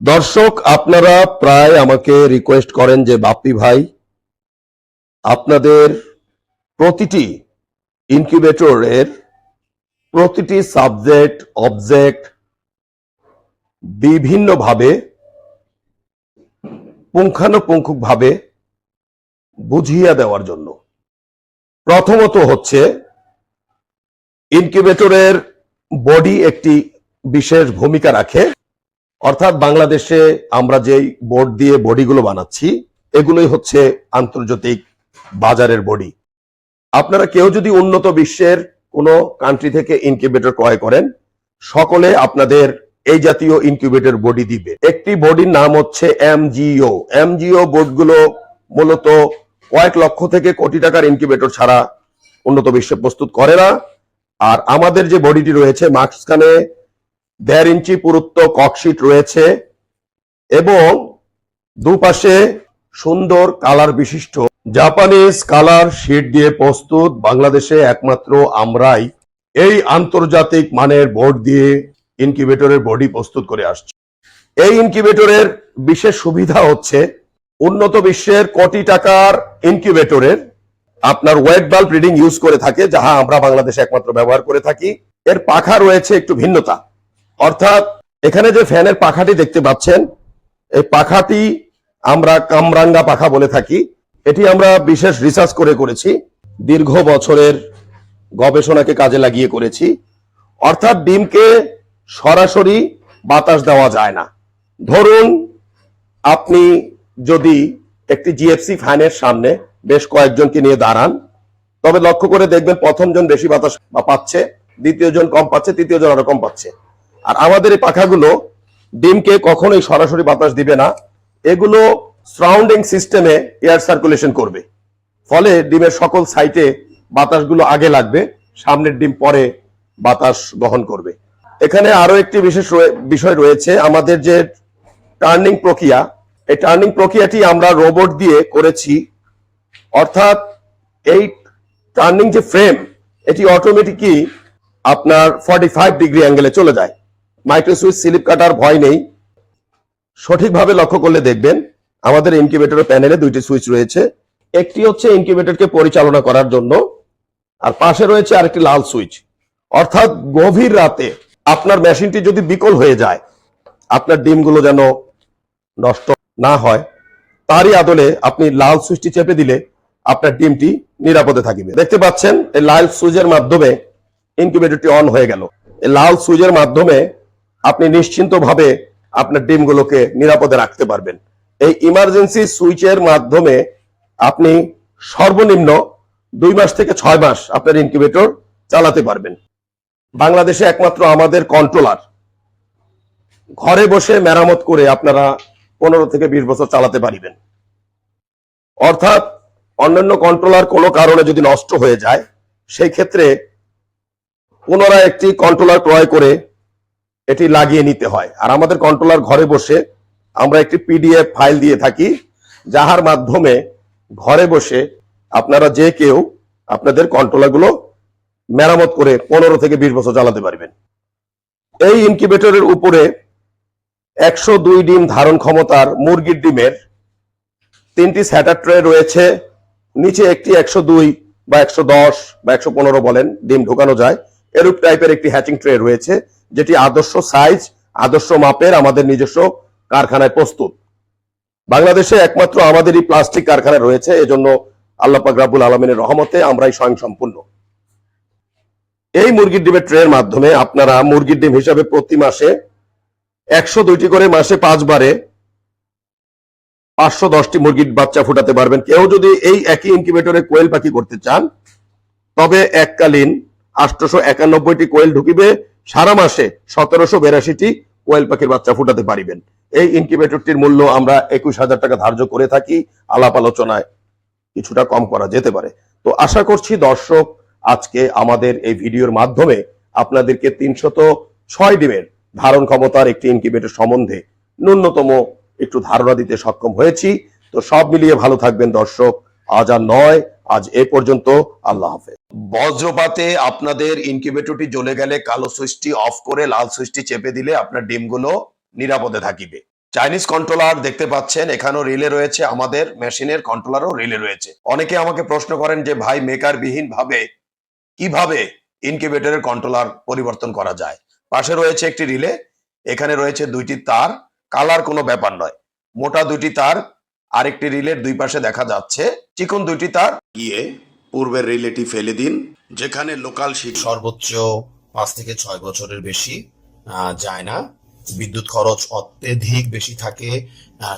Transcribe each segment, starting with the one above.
দর্শক, আপনারা প্রায় আমাকে রিকোয়েস্ট করেন যে, বাপ্পি ভাই, আপনাদের প্রতিটি ইনকিউবেটরের প্রতিটি সাবজেক্ট অবজেক্ট বিভিন্নভাবে, পুঙ্খানুপুঙ্খভাবে বুঝিয়ে দেওয়ার জন্য। প্রথমত হচ্ছে ইনকিউবেটরের বডি একটি বিশেষ ভূমিকা রাখে। অর্থাৎ বাংলাদেশে আমরা যেই বোর্ড দিয়ে বডিগুলো বানাচ্ছি, এগুলোই হচ্ছে আন্তর্জাতিক বাজারের বডি আপনারা কেউ যদি উন্নত বিশ্বের কোনো কান্ট্রি থেকে ইনকিউবেটর ক্রয় করেন, সকলে আপনাদের এই জাতীয় ইনকিউবেটর বডি দিবে। একটি বডির নাম হচ্ছে এমজিও এমজিও বোর্ডগুলো মূলত কয়েক লক্ষ থেকে কোটি টাকার ইনকিউবেটর ছাড়া উন্নত বিশ্বে প্রস্তুত করে না। আর আমাদের যে বডিটি রয়েছে, মাঝখানে দেড় ইঞ্চি পুরুত্ব ককশিট রয়েছে এবং দুপাশে সুন্দর কালার বিশিষ্ট জাপানিজ কালার শিট দিয়ে প্রস্তুত বাংলাদেশে একমাত্র আমরাই এই আন্তর্জাতিক মানের বোর্ড দিয়ে ইনকিউবেটরের বডি প্রস্তুত করে আসছি। এই ইনকিউবেটরের বিশেষ সুবিধা হচ্ছে উন্নত বিশ্বের কোটি টাকার ইনকিউবেটরের আপনার ওয়েট বাল্ব রিডিং ইউজ করে থাকে, যাহা আমরা বাংলাদেশে একমাত্র ব্যবহার করে থাকি। এর পাখা রয়েছে একটু ভিন্নতা। অর্থাৎ এখানে যে ফ্যানের পাখাটি দেখতে পাচ্ছেন, এই পাখাটি আমরা কামরাঙ্গা পাখা বলে থাকি। এটি আমরা বিশেষ রিসার্চ করে করেছি, দীর্ঘ বছরের গবেষণাকে কাজে লাগিয়ে করেছি। অর্থাৎ ডিমকে সরাসরি বাতাস দেওয়া যায় না। ধরুন, আপনি যদি একটি জিএফসি ফ্যানের সামনে বেশ কয়েকজনকে নিয়ে দাঁড়ান, তবে লক্ষ্য করে দেখবেন প্রথম জন বেশি বাতাস পাচ্ছে দ্বিতীয় জন কম পাচ্ছে তৃতীয় জন আরও কম পাচ্ছে। আর আমাদের এই পাখাগুলো ডিমকে কখনোই সরাসরি বাতাস দিবে না। এগুলো সারাউন্ডিং সিস্টেমে এয়ার সার্কুলেশন করবে। ফলে ডিমের সকল সাইটে বাতাসগুলো আগে লাগবে, সামনের ডিম পরে বাতাস বহন করবে। এখানে আরও একটি বিশেষ বিষয় রয়েছে, আমাদের যে টার্নিং প্রক্রিয়া, এই টার্নিং প্রক্রিয়াটি আমরা রোবট দিয়ে করেছি। অর্থাৎ এই টার্নিং যে ফ্রেম এটি অটোমেটিকই আপনার ফর্টি ফাইভ ডিগ্রি অ্যাঙ্গেলে চলে যায়। মাইক্রোসুইচ স্লিপ কাটার ভয় নেই। সঠিকভাবে লক্ষ্য করলে দেখবেন, আমাদের ইনকিউবেটরের প্যানেলে দুইটি সুইচ রয়েছে। একটি হচ্ছে ইনকিউবেটরকে পরিচালনা করার জন্য, আর পাশে রয়েছে আরেকটি লাল সুইচ অর্থাৎ গভীর রাতে আপনার মেশিনটি যদি বিকল হয়ে যায়, আপনার ডিমগুলো যেন নষ্ট না হয়, তারই আদলে আপনি লাল সুইচটি চেপে দিলে আপনার ডিমটি নিরাপদে থাকিবে। দেখতে পাচ্ছেন, এই লাল সুইচের মাধ্যমে ইনকিউবেটরটি অন হয়ে গেল। এই লাল সুইচের মাধ্যমে আপনি নিশ্চিন্তভাবে আপনার ডিমগুলোকে নিরাপদে রাখতে পারবেন। এই ইমার্জেন্সি সুইচের মাধ্যমে আপনি সর্বনিম্ন দুই মাস থেকে ছয় মাস আপনার ইনকিউবেটর চালাতে পারবেন। বাংলাদেশে একমাত্র আমাদের কন্ট্রোলার ঘরে বসে মেরামত করে আপনারা পনেরো থেকে বিশ বছর চালাতে পারিবেন। অর্থাৎ অন্যান্য কন্ট্রোলার কোনো কারণে যদি নষ্ট হয়ে যায়, সেই ক্ষেত্রে পুনরায় একটি কন্ট্রোলার ক্রয় করে এটি লাগিয়ে নিতে হয়। আর আমাদের কন্ট্রোলার ঘরে বসে আমরা একটি পিডিএফ ফাইল দিয়ে থাকি, যাহার মাধ্যমে ঘরে বসে আপনারা যে কেউ আপনাদের কন্ট্রোলারগুলো মেরামত করে পনেরো থেকে বিশ বছর চালাতে পারবেন। এই ইনকিউবেটরের উপরে একশো দুই ডিম ধারণ ক্ষমতার মুরগির ডিমের তিনটি স্যাটার ট্রে রয়েছে। নিচে একটি একশো দুই বা একশো দশ বা একশো পনেরো বলেন, ডিম ঢোকানো যায়। এরূপ টাইপের একটি হ্যাচিং ট্রে রয়েছে। যেটি আদর্শ সাইজ আদর্শ মাপের আমাদের নিজস্ব কারখানায় প্রস্তুত। বাংলাদেশে একমাত্র আমাদেরই প্লাস্টিক কারখানা রয়েছে, এজন্য আল্লাহ পাক রাব্বুল আলমিনের রহমতে আমরাই স্বয়ং সম্পূর্ণ এই মুরগির ডিমের ট্রের মাধ্যমে আপনারা মুরগির ডিম হিসাবে প্রতি মাসে একশো দুইটি করে মাসে পাঁচবারে পাঁচশো দশটি মুরগির বাচ্চা ফুটাতে পারবেন। কেউ যদি এই একই ইনকিউবেটরে কোয়েল পাখি করতে চান, তবে এককালীন আটশোশো একানব্বইটি কোয়েল ঢুকিবে সারা মাসে সতেরোশো বেরাশিটি কোয়েল পাখির বাচ্চা ফুটাতে পারিবেন। এই ইনকিউবেটরটির মূল্য আমরা একুশ হাজার টাকা ধার্য করে থাকি, আলাপ আলোচনায় কিছুটা কম করা যেতে পারে। তো আশা করছি দর্শক, আজকে আমাদের এই ভিডিওর মাধ্যমে আপনাদেরকে তিনশত ছয় ডিমের ধারণ ক্ষমতার একটি ইনকিউবেটর সম্বন্ধে ন্যূনতম একটু ধারণা দিতে সক্ষম হয়েছি। তো সব মিলিয়ে ভালো থাকবেন দর্শক। আজ আর নয়, আজ এ পর্যন্ত। আল্লাহ হাফেজ। বজ্রপাতে আপনাদের ইনকিউবেটরটি জ্বলে গেলে কালো সুইচটি অফ করে লাল সুইচটি চেপে দিলে আপনার ডিমগুলো নিরাপদে থাকিবে। চাইনিজ কন্ট্রোলার দেখতে পাচ্ছেন, এখানেও রিলে রয়েছে আমাদের মেশিনের কন্ট্রোলারও রিলে রয়েছে। অনেকে আমাকে প্রশ্ন করেন যে, ভাই মেকার বিহীন ভাবে কীভাবে ইনকিউবেটরের কন্ট্রোলার পরিবর্তন করা যায়? পাশে রয়েছে একটি রিলে এখানে রয়েছে দুইটি তার কালার কোনো ব্যাপার নয়। মোটা দুইটি তার, আরেকটি রিলের দুই পাশে দেখা যাচ্ছে। চিকন দুইটি তার, গিয়ে পূর্বের রিলেটি ফেলে দিন, যেখানে লোকাল শিট সর্বোচ্চ পাঁচ থেকে ছয় বছরের বেশি যায় না। বিদ্যুৎ খরচ অত্যধিক বেশি থাকে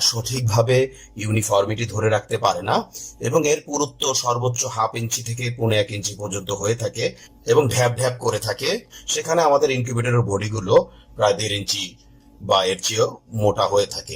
সঠিকভাবে ইউনিফর্মিটি ধরে রাখতে পারে না এবং এর পুরুত্ব সর্বোচ্চ হাফ ইঞ্চি থেকে পৌনে এক ইঞ্চি পর্যন্ত হয়ে থাকে এবং ঢ্যাপ ঢ্যাপ করে থাকে। সেখানে আমাদের ইনকিউবেটরের বডিগুলো প্রায় দেড় ইঞ্চি বা এর চেয়েও মোটা হয়ে থাকে।